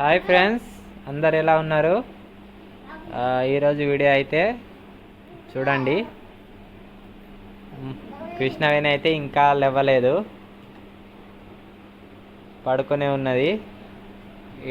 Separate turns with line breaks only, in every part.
Hi friends అందరు ఎలా ఉన్నారు? ఈరోజు వీడియో అయితే చూడండి. కృష్ణవేణి అయితే ఇంకా లేవలేదు. పడుకునే ఉన్నది.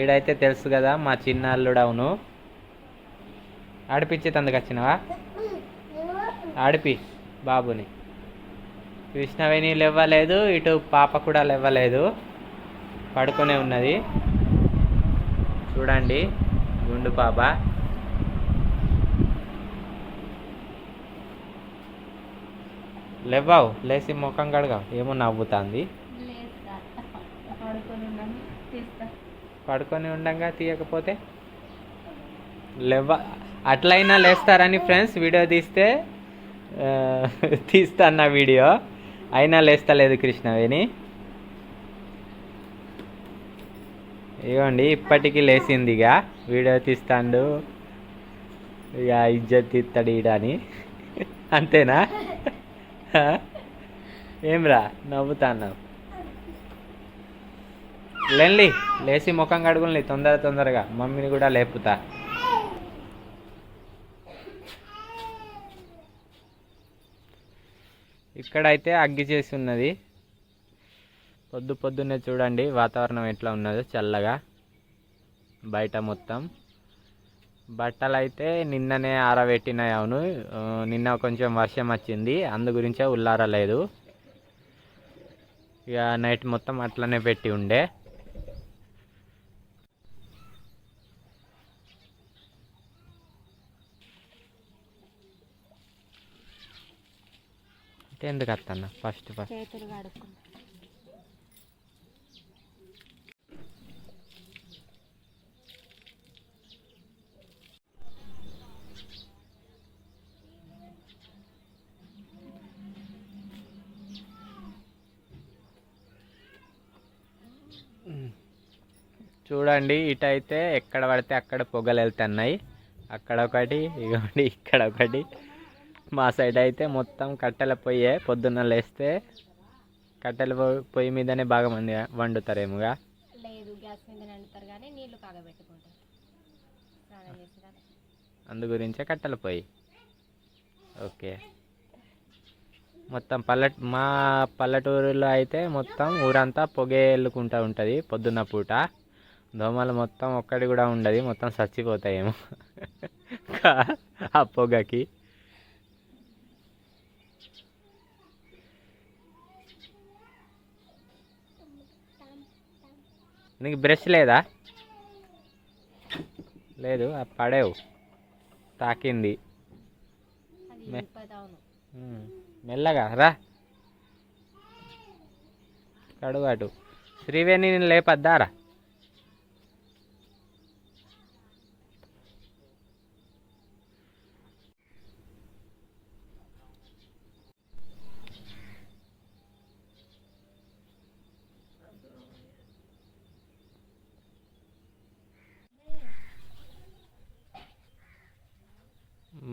ఈడైతే తెలుసు కదా మా చిన్న అల్లుడు అవును. ఆడిపించి తందుకు వచ్చినవా? ఆడిపి బాబుని. కృష్ణవేణి లేవ్వలేదు ఇటు పాప కూడా లేవ్వలేదు పడుకునే ఉన్నది. చూడండి. గుండు పాప. లేవ్వావు లేచి ముఖం కడగావు. ఏమో నవ్వుతుంది.
పడుకొని
ఉండగా ఉండంగా తీయకపోతే? లేవ అట్లయినా లేస్తారని ఫ్రెండ్స్ వీడియో తీస్తే తీస్తాను నా వీడియో. అయినా లేస్తలేదు కృష్ణవేణి. ఇవ్వండి ఇప్పటికీ లేచింది ఇక వీడియో తీస్తాడు. ఇక ఇజ్జత్ తీస్తాడు ఈడ అని అంతేనా ఏమ్రా నవ్వుతాన్నావు? లేండి లేచి ముఖం కడుగుని తొందర తొందరగా. మమ్మీని కూడా లేపుతా. ఇక్కడైతే అగ్గి చేసి ఉన్నది. పొద్దు పొద్దున్నే చూడండి వాతావరణం ఎట్లా ఉన్నదో చల్లగా. బయట మొత్తం. బట్టలు అయితే నిన్ననే ఆరబెట్టినాయి అవును. నిన్న కొంచెం వర్షం వచ్చింది. అందు గురించే ఉల్లారలేదు ఇక నైట్ మొత్తం అట్లనే పెట్టి ఉండే. అంటే ఎందుకు అత్తన్న ఫస్ట్ ఫస్ట్ చూడండి ఇటైతే ఎక్కడ పడితే అక్కడ పొగలు వెళ్తున్నాయి అక్కడ ఒకటి ఇగోండి ఇక్కడ ఒకటి. మా సైడ్ అయితే మొత్తం కట్టెల పొయ్యే పొద్దున్న లేస్తే కట్టెల పొయ్యి మీదనే బాగా మంది వండుతారేమోగా?
లేదు గ్యాస్ మీద వండుతారు కానీ కాగబెట్టుకుంటారు.
అందు గురించే కట్టెల పొయ్యి. ఓకే. మొత్తం పల్లె మా పల్లెటూరులో అయితే మొత్తం ఊరంతా పొగే వెళ్ళుకుంటూ ఉంటుంది పొద్దున్న పూట. దోమలు మొత్తం ఒక్కటి కూడా ఉండదు మొత్తం చచ్చిపోతాయేమో. ఆ పొగకి. నీకు బ్రష్ లేదా? లేదు ఆ పడేవు. తాకింది. మెల్లగా రా. కడుగాటు శ్రీవేణి నేను లేపద్దారా?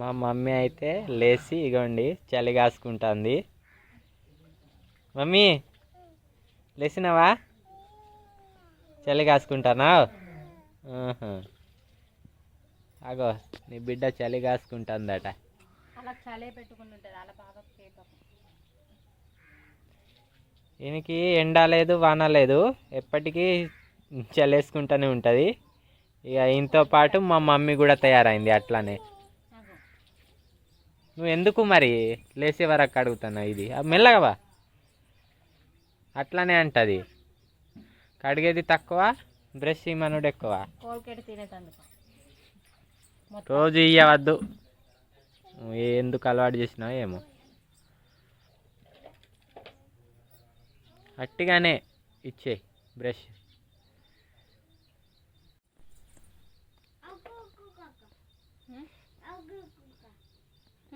మా మమ్మీ అయితే లేచి ఇగోండి చలి కాసుకుంటుంది. మమ్మీ లేచినావా? చలి కాసుకుంటానావు ఆహా. అగో నీ బిడ్డ చలి కాసుకుంటుందట. ఈయనకి ఎండ లేదు వాన లేదు. ఎప్పటికీ చలేసుకుంటూనే ఉంటుంది. ఇక ఈయనతో పాటు మా మమ్మీ కూడా తయారైంది అట్లానే. నువ్వు ఎందుకు మరి లేచే వరకు అడుగుతున్నా ఇది? ఆ, మెల్లగా వా. అట్లానే అంటది. కడిగేది తక్కువ బ్రష్ ఇమ్మనుడు ఎక్కువ. రోజు ఇయ్యవద్దు. ఎందుకు అలవాటు చేసినావు ఏమో. అట్టిగానే ఇచ్చే బ్రష్.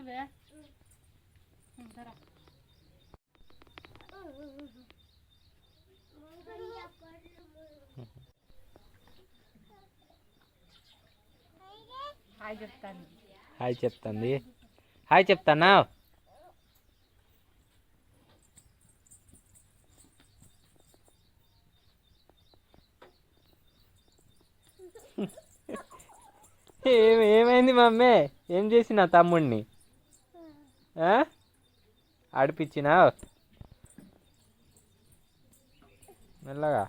ఉం, సరే. హాయ్ చెప్తాను
హాయ్ చెప్తుంది హాయ్ చెప్తానా ఏం ఏమైంది మమ్మీ? ఏం చేసిన తమ్ముడిని? ఆడిపించినా? మెల్లగా.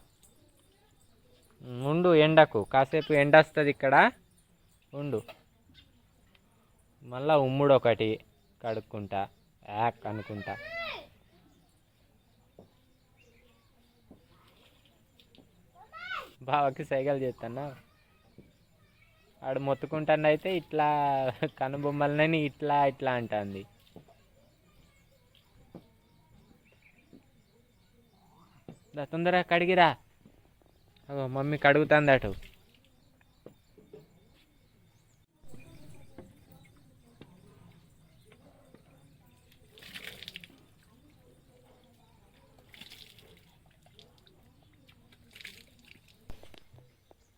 ఉండు ఎండకు. కాసేపు ఎండ వస్తుంది ఇక్కడ. ఉండు. మళ్ళా ఉమ్ముడు ఒకటి కడుక్కుంటా. యాక్ అనుకుంటా. బావకి సైకిల్ చేస్తున్నా ఆడు మొత్తుకుంటాను అయితే ఇట్లా కనుబొమ్మలని ఇట్లా ఇట్లా అంటుంది. దా తొందరగా కడిగిరా. అగో మమ్మీ కడుగుతుంది అటు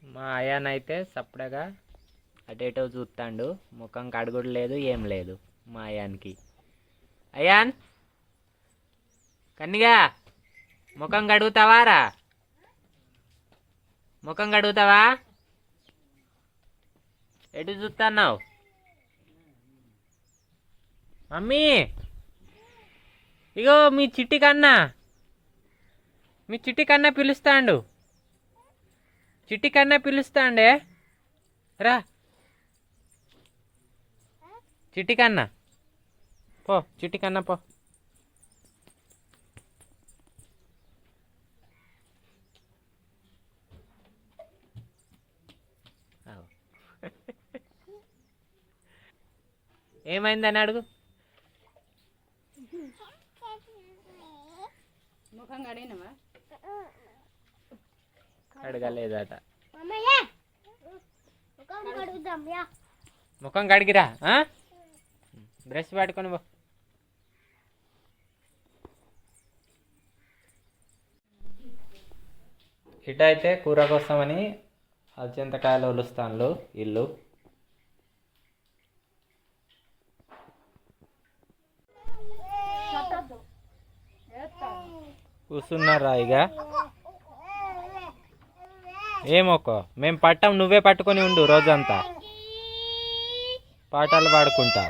మా అయానైతే సప్పుడగా అటేటో చూస్తాడు. ముఖం కడుగుడు లేదు ఏం లేదు మా అయానికి అయాన్ కన్నిగా? ముఖం కడుగుతావారా ముఖం కడుగుతావా ఎటు చూస్తున్నావు మమ్మీ! ఇగో మీ చిట్టి కన్నా. మీ చిట్టి కన్నా పిలుస్తాండు. చిట్టి కన్నా పిలుస్తాండే. రా. చిట్టి కన్నా. పో చిట్టి కన్నా పో ఆగు. ఏమైందని అడుగు.
ముఖం కడిగినవా
ముఖం కడిగిరా? బ్రష్ పట్టుకొని పో. ఇటు అయితే కూర కోసమని అల్చింతకాయలు ఒలుస్తాను ఇల్లు. కూర్చున్నారా ఇక ఏమోకో మేము పట్టాం నువ్వే పట్టుకొని ఉండు రోజంతా. పాటలు పాడుకుంటా.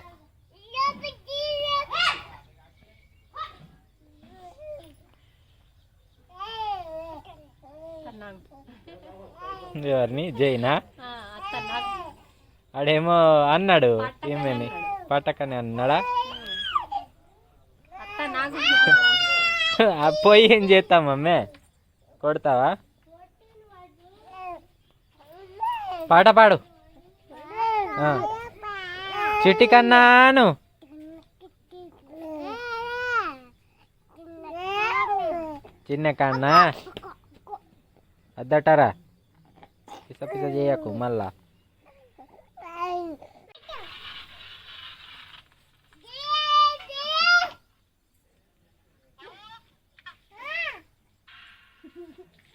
ఎవరిని? జైనా? ఆడేమో అన్నాడు ఏమని? పట్టకని అన్నాడా
అత్త నాకు
ఆ పోయి ఏం చేస్తాం మమ్మీ? కొడతావా? పాట పాడు. చిట్టి కన్నాను చిన్న కన్నా. అద్దటారా? పిస పిస చేయకు మళ్ళా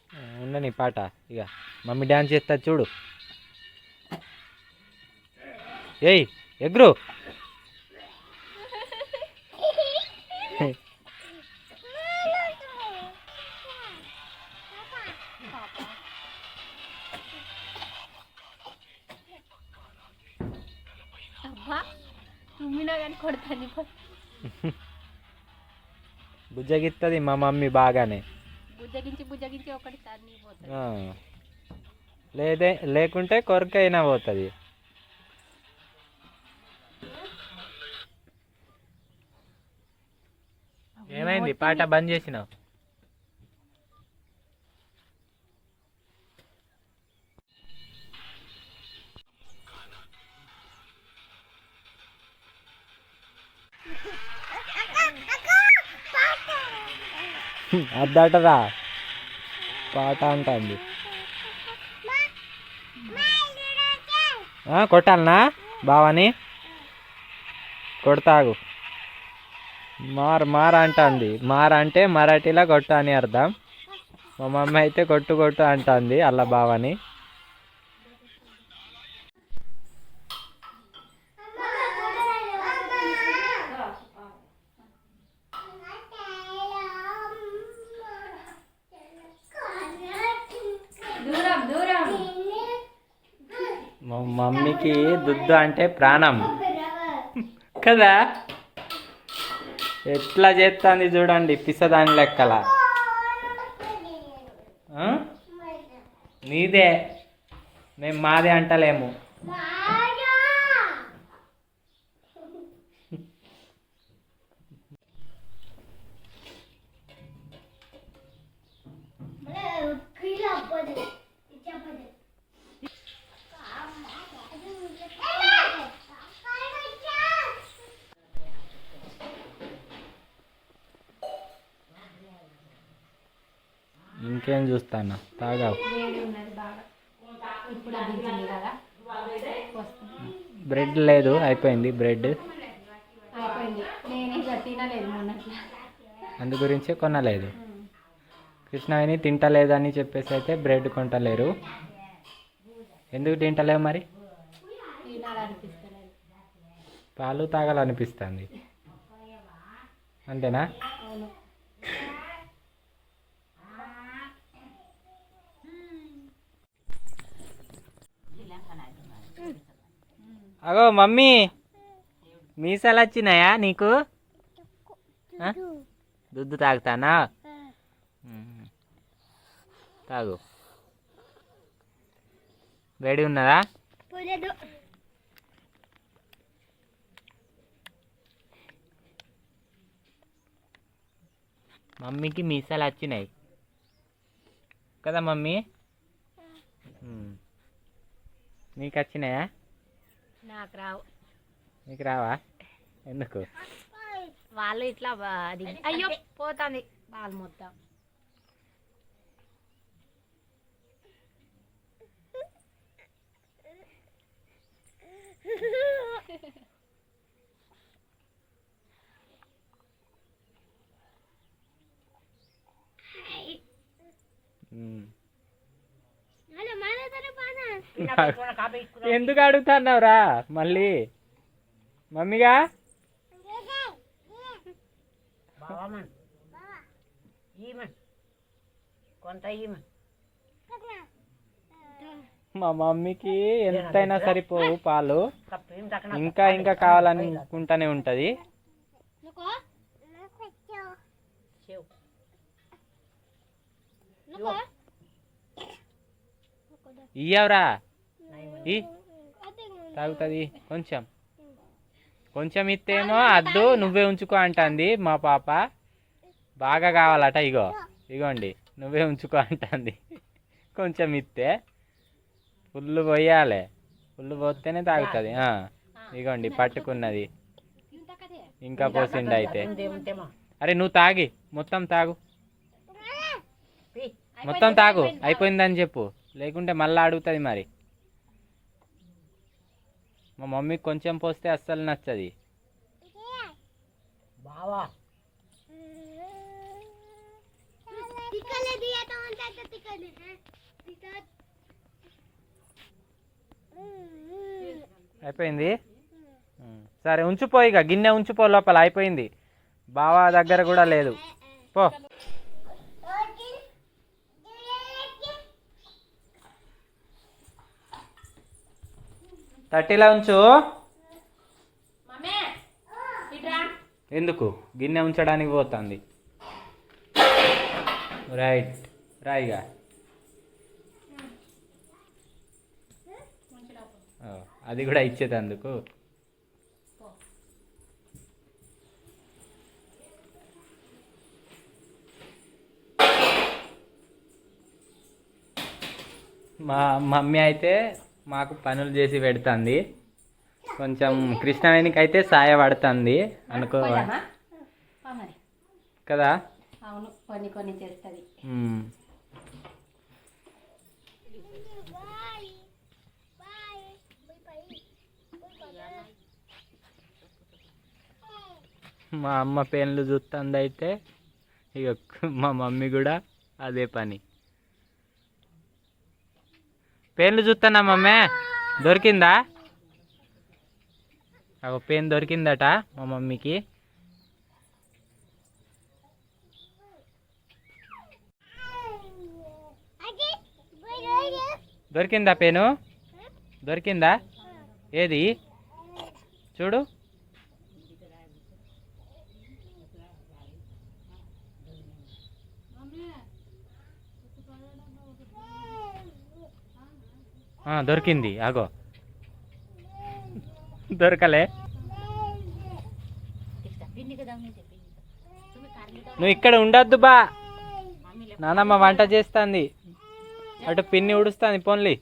ఆ, ఉండని పాట. ఇక మమ్మీ డాన్స్ చేస్తా చూడు. ఏయ్ ఎగ్రు బుజ్జగిస్తుంది మా మమ్మీ బాగానే.
బుజ్జగించి బుజ్జగించి ఒకటి తన్ని పోతుంది.
ఆ. లేదే లేకుంటే కొరకైనా పోతుంది. ఏమైంది? పాట బంద్ చేసినావు? అద్దటరా? పాట అంటుంది కొట్టాలనా? బావని? కొడతాగు. మార్ మార్ అంటుంది మార్ అంటే మరాఠీలో కొట్టు అని అర్థం. మా మమ్మీ అయితే కొట్టు కొట్టు అంటుంది అల్ల బావని. మమ్మీకి దుద్దు అంటే ప్రాణం. కదా? ఎట్లా చేస్తుంది చూడండి పిసదాని లెక్కల. ఆ? నీదే. మేము మాదే అంటలేము. ఇంకేం చూస్తాను? తాగావు బ్రెడ్ లేదు అయిపోయింది బ్రెడ్. అందు గురించే కొనలేదు. కృష్ణవేణి తింటలేదని చెప్పేసి అయితే బ్రెడ్ కొంటలేరు. ఎందుకు తింటలేవు మరి? పాలు తాగాలనిపిస్తుంది. అంతేనా? అగో మమ్మీ. మీసాలు వచ్చినాయా నీకు? దుద్దు తాగుతానా. తాగు. వేడి ఉన్నదా? మమ్మీకి మీసాలు వచ్చినాయి. కదా మమ్మీ? మ్మ్. నీకు వచ్చినాయా?
నాకు రావు
నీకు రావా ఎందుకు?
వాళ్ళు ఇట్లా అది అయ్యో పోతుంది. వాళ్ళు మొత్తం.
మ్మ్. ఎందుకు అడుగుతున్నావురా? మళ్ళీ. మమ్మీగా? మా మమ్మీకి ఎంతైనా సరిపోవు పాలు. ఇంకా ఇంకా కావాలనుకుంటానే ఉంటది.
చెవు.
ఇయ్యవరా? ఈ. తాగుతుంది. కొంచెం. కొంచెం ఇస్తేమో అద్దు నువ్వే ఉంచుకో అంటుంది మా పాప. బాగా కావాలట ఇగో. ఇగోండి నువ్వే ఉంచుకో అంటుంది. కొంచెం ఇస్తే ఫుల్ పోయాలి. ఫుల్ పోతేనే తాగుతుంది. ఇగోండి పట్టుకున్నది. ఇంకా పోసిండు అయితే. అరే నువ్వు తాగి మొత్తం తాగు. మొత్తం తాగు. అయిపోయిందని చెప్పు. లేకుంటే మళ్ళీ అడుగుతుంది మరి. మా మమ్మీకి కొంచెం పోస్తే అస్సలు నచ్చది.
బావా.
అయిపోయింది. సరే ఉంచుపో ఇక గిన్నె ఉంచుపో లోపల అయిపోయింది. బావా దగ్గర కూడా లేదు. పో. థర్టీలో ఉంచు. ఎందుకు? గిన్నె ఉంచడానికి పోతుంది. రైట్. రాయిగా అది కూడా ఇచ్చేటందుకు. మా మమ్మీ అయితే మాకు పనులు చేసి పెడుతుంది. కొంచెం కృష్ణవేణికి అయితే సాయపడుతుంది అనుకో కదా?
అవును కొన్ని కొన్ని చేస్తుంది.
మ్మ్. మా అమ్మ పెన్లు చూస్తుంది అయితే ఇక మా మమ్మీ కూడా అదే పని. పెన్లు చూస్తానా మమ్మీ? దొరికిందా? ఒక పెన్ దొరికిందట మా మమ్మీకి. దొరికిందా పెను? దొరికిందా? ఏది? చూడు. దొరికింది. అగో దొరకలే. నువ్వు ఇక్కడ ఉండొద్దు బా. నానమ్మ వంట చేస్తుంది. అటు పిన్ని ఉడుస్తుంది పోన్లీ.